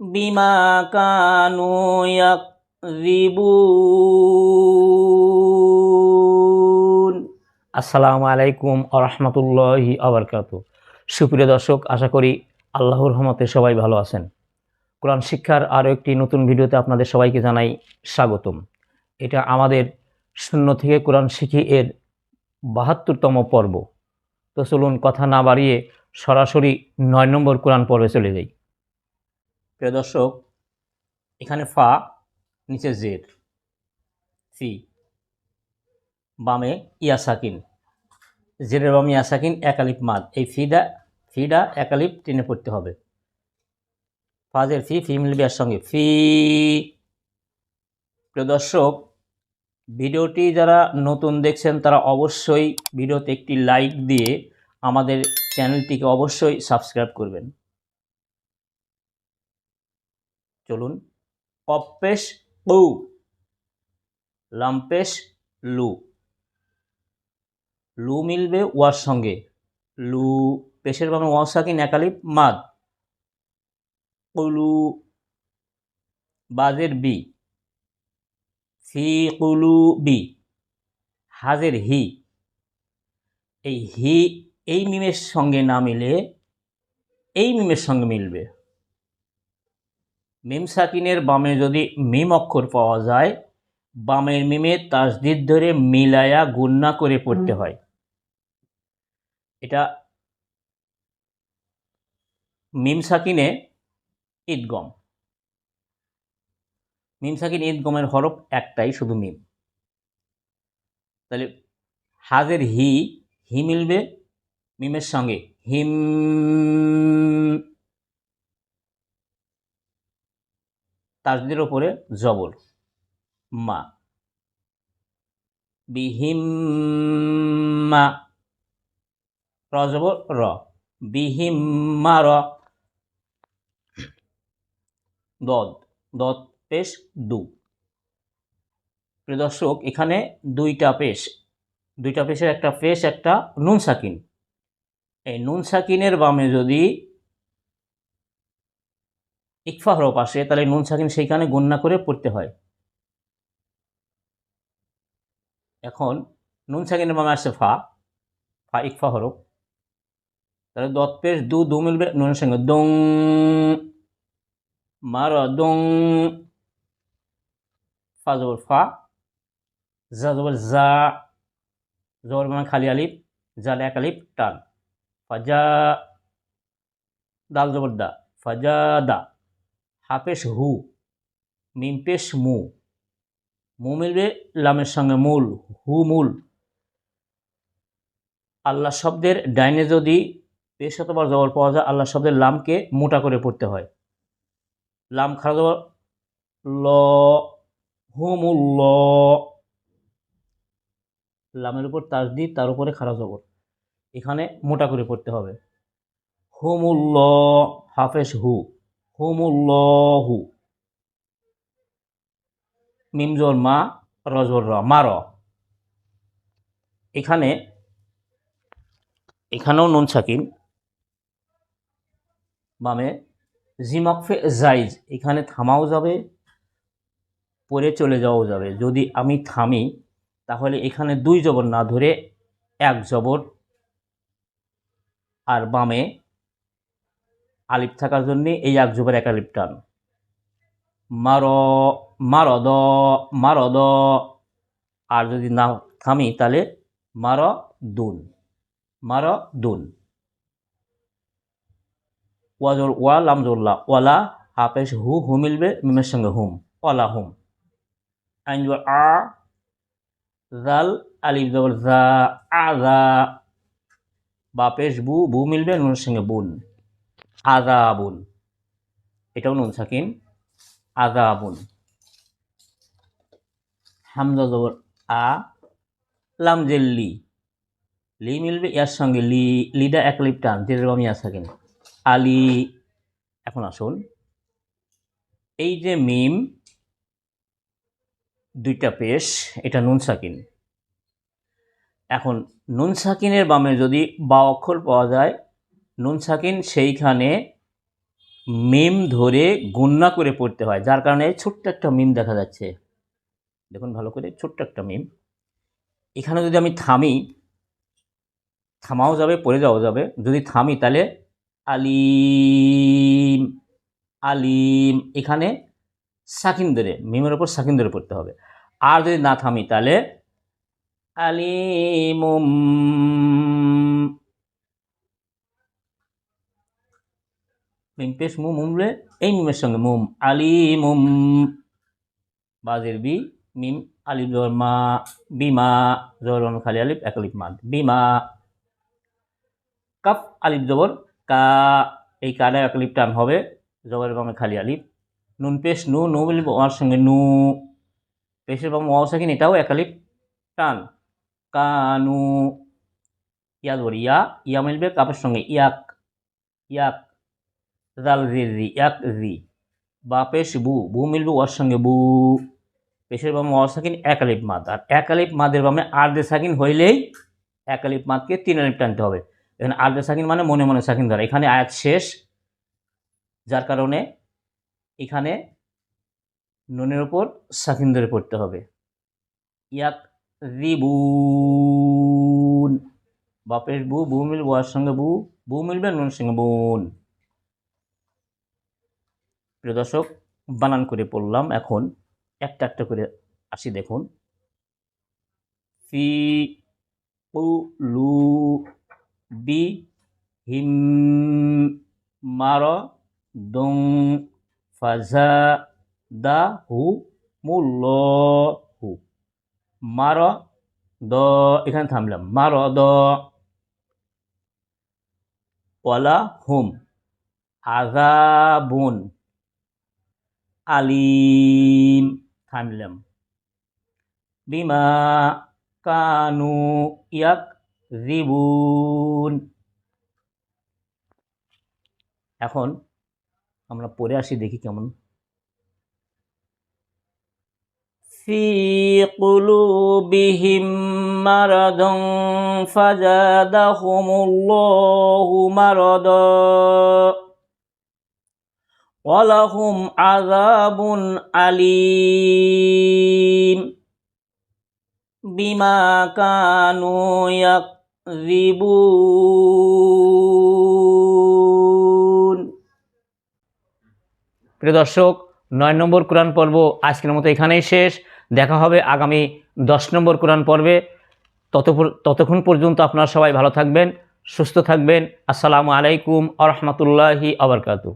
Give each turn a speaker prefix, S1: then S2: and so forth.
S1: বিমা কানু আসসালামু আলাইকুম রহমতুল্লাহি আবরকাত সুপ্রিয় দর্শক, আশা করি আল্লাহর রহমতে সবাই ভালো আছেন। কোরআন শিক্ষার আরও একটি নতুন ভিডিওতে আপনাদের সবাইকে জানাই স্বাগতম। এটা আমাদের শূন্য থেকে কোরআন শিখি এর বাহাত্তরতম পর্ব। তো চলুন কথা না বাড়িয়ে সরাসরি নয় নম্বর কোরআন পর্বে চলে যাই। প্রিয় দর্শক, এখানে ফা, নিচে জেড, ফি। বামে ইয়াসাকিন। জেরের বামে ইয়াসাকিন, একালিপ মাদ। এই ফিডা ফিডা, একালিপ টেনে পড়তে হবে। ফাজের ফি ফি মিলবে সঙ্গে। ফি। প্রিয় দর্শক, ভিডিওটি যারা নতুন দেখছেন, তারা অবশ্যই ভিডিওতে একটি লাইক দিয়ে আমাদের চ্যানেলটিকে অবশ্যই সাবস্ক্রাইব করবেন। চলুন। অপেশ উ লাম্পেশ লু। লু মিলবে ওয়ার সঙ্গে। লু, পেশের বামে ওয়াসাকিন একালিপ মাদ। কুলু, বাজের বি। ফি কুলু বি। হাজের হি। এই হি, এই মিমের সঙ্গে না মিলে, এই মিমের সঙ্গে মিলবে। মিম সাকিনের বামে যদি মিম অক্ষর পাওয়া যায় বামের মিমে তাসদিদ ধরে মিলায়া গুন্না করে পড়তে হয়। এটা মিম সাকিনে ঈদগম মিম সাকিন ঈদগমের হরফ একটাই শুধু মিম। তাহলে হাজের হি হি মিলবে মিমের সঙ্গে। হিম তাজদের ওপরে জবর। মা। বিহিম্মা র জবর, র। বিহিম্মা র। দদ। দদ পেশ দু। প্রিয় দর্শক, এখানে দুইটা পেশ। দুইটা পেশের একটা পেশ, একটা নুন সাকিন। এই নুন সাকিনের বামে যদি ইকফা হরফ আসে তাহলে নুন সাকিন সেইখানে গণ্যা করে পড়তে হয়। এখন নুন সাকিনের বামে আসছে ফা ফা ইকফা হরফ তাহলে দত পেশ দু দু মিলবে নুনের সঙ্গে দং, মার, দং, ফা জবর ফা, জা জবর জা, জবর মানে খালি আলিফ জাল এক আলিফ, টান। ফাজা দাল জবর দা ফাজা দা। হাফেশ হু মিম পেশ মু। মু মিলবে লামের সঙ্গে মূল, হু মূল। আল্লাহ শব্দের ডাইনে যদি পেশ অথবা জবর পাওয়া যায়, আল্লাহ শব্দের লামকে মোটা করে পড়তে হয়। লাম খারা জবর, ল হুমুল্ল লামের উপর তাজদি, তার উপরে খারা জবর। এখানে মোটা করে পড়তে হবে। হুমুল্ল হাফেজ হু। হুমুল্লহু মিমজোর মা রজর র মার এখানে, এখানেও নুন সাকিন বামে, জিমকফে জাইজ, এখানে থামাও যাবে, পরে চলে যাওয়াও যাবে। যদি আমি থামি, তাহলে এখানে দুই জবর না ধরে এক জবর। আর বামে আলিপ থাকার জন্যে এই এক জবর এক আলিপ টান। মার মারদ মারদ আর যদি না থামি, তাহলে মার দুন। মার দুন। ওয়াজর ওয়া লামজুল্লাহ ওয়ালা হাফেজ হু হু মিলবে, মিমের সঙ্গে হুম ওয়ালা হুম। আইন আ জাল আলিফ জবর জা আজা বা পেশ বু বু মিলবে, নুনের সঙ্গে বুন। আজাবুন এটাও নুন, সাকিন। আজাবুন হামজা জবর আ, লাম জেল্লি লি। মিলবে, ইয়ার সঙ্গে লি লিডা এক লিপ টান যেটার আমি ইয়ার সাকিন। আলি, এখন আসুন। এই যে মিম, দুইটা পেশ, এটা নুন, সাকিন। এখন নুন, সাকিনের বামে যদি বা অক্ষর পাওয়া যায় নুন সাকিন সেইখানে মিম ধরে গুন্না করে পড়তে হয়, যার কারণে ছোট্ট একটা মিম দেখা যাচ্ছে। দেখুন ভালো করে, ছোট্ট একটা মিম। এখানে যদি আমি থামি, থামাও যাবে, পড়ে যাওয়া যাবে। যদি থামি তাহলে আলিম আলিম, এখানে সাকিন ধরে, মিমের ওপর সাকিন ধরে পড়তে হবে। আর যদি না থামি তাহলে আলিমুম মিম পেশ মু মুমলে এই মিমের সঙ্গে মুম আলিমুম বাজের বি মিম আলিফ জবর মা বিমা জবর বাম খালি আলিফ এক আলিফ বিমা কাপ আলিফ জবর কা এই কাটা এক আলিফ টান হবে জবরের বামে খালি আলিফ নুন পেশ নু নু বলব ওর সঙ্গে নু পেশের বাম ওয়াও সাকিন এটাও এক আলিফ টান। কানু ইয়া জবর ইয়া ইয়া মিলবে কাপের সঙ্গে ইয়াক ইয়াক জাল জি জি ইয়াক জি। বা পেশ বু বু মিলবে ওর সঙ্গে বু। পেশের বামে ওয়াও সাকিন, এক আলিফ মাদ। আর এক আলিফ মাদের বামে আর্ধে সাকিন হইলেই এক আলিফ মাদকে তিন আলিফ টানতে হবে। এখানে আর্ধে সাকিন মানে মনে মনে সাকিন ধরা। এখানে আয়াত শেষ, যার কারণে এখানে নুনের ওপর সাকিন ধরে পড়তে হবে। ইয়াক রিবুন বাপের বু বু মিলবে ওয়ার সঙ্গে বু বু মিলবে নুনের সঙ্গে বোন প্রিয় দর্শক, বানান করে পড়লাম এখন। একটা একটা করে আসি দেখুন। ফি লু বি হিম মার দং ফাজা দা হু মুল হু মার দ এখানে থামলাম। মার দ। ওয়ালা হুম আজাবুন আলিম। থামলাম বিমা কানু ইয়াক রিবুন এখন আমরা পড়ে আসি, দেখি কেমন। ফি কুলুবিহিম মারাদন ফাজাদাহুমুল্লাহু মারাদা। ওয়ালাহুম আযাবুন আলীম। বিমা কানু ইয়াকযিবুন। প্রিয় দর্শক, নয় নম্বর কোরআন পর্ব আজকের মতো এখানেই শেষ। দেখা হবে আগামী দশ নম্বর কোরআন পর্বে। তত ততক্ষণ পর্যন্ত আপনারা সবাই ভালো থাকবেন, সুস্থ থাকবেন। আসসালামু আলাইকুম আ রহমতুল্লাহি আবরকাতু